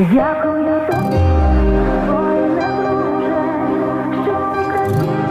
Дякую тобі, воїне друже, що Україну любиш дуже.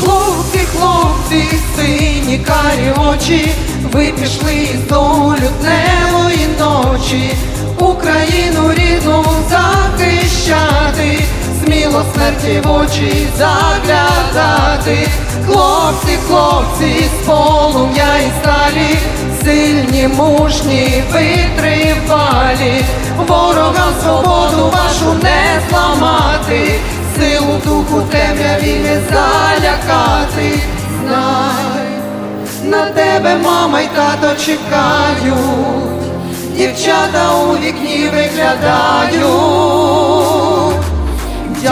Хлопці, хлопці, сині карі очі, ви пішли до лютневої ночі, Україну сміло смерті в очі заглядати. Хлопці, хлопці, з полум'я і сталі, сильні, мужні, витривалі, ворогам свободу вашу не зламати силу духу темряві не залякати. Знай, на тебе мама й тато чекають, дівчата у вікні виглядають.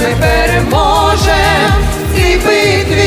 ми переможем цій битві.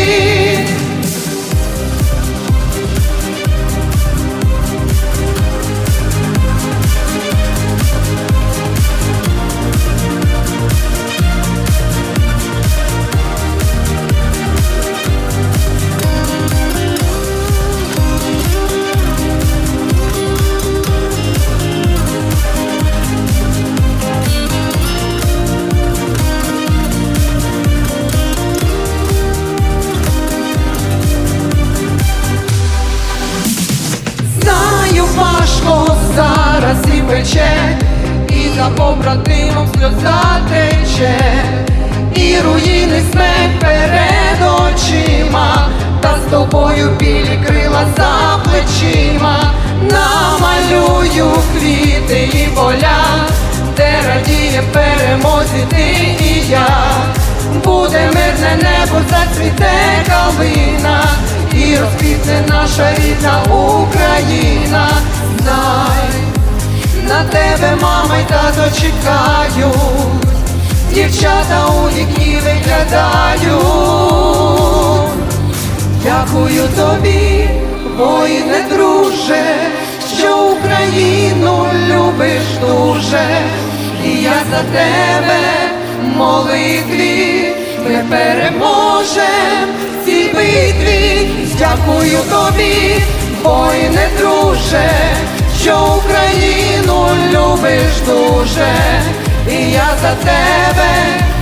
За побратимом сльоза тече, і руїни смерть перед очима, та з тобою білі крила за плечима, намалюю квіти і поля, де радіє перемозі ти і я. Буде мирне небо, зацвіте калина, і розквітне наша рідна тебе мама й тато чекають, дівчата у вікні виглядають. Дякую тобі, воїне друже, що Україну любиш дуже, і я за тебе молитві ми переможем в цій битві. Дякую тобі, воїне друже, любиш дуже, і я за тебе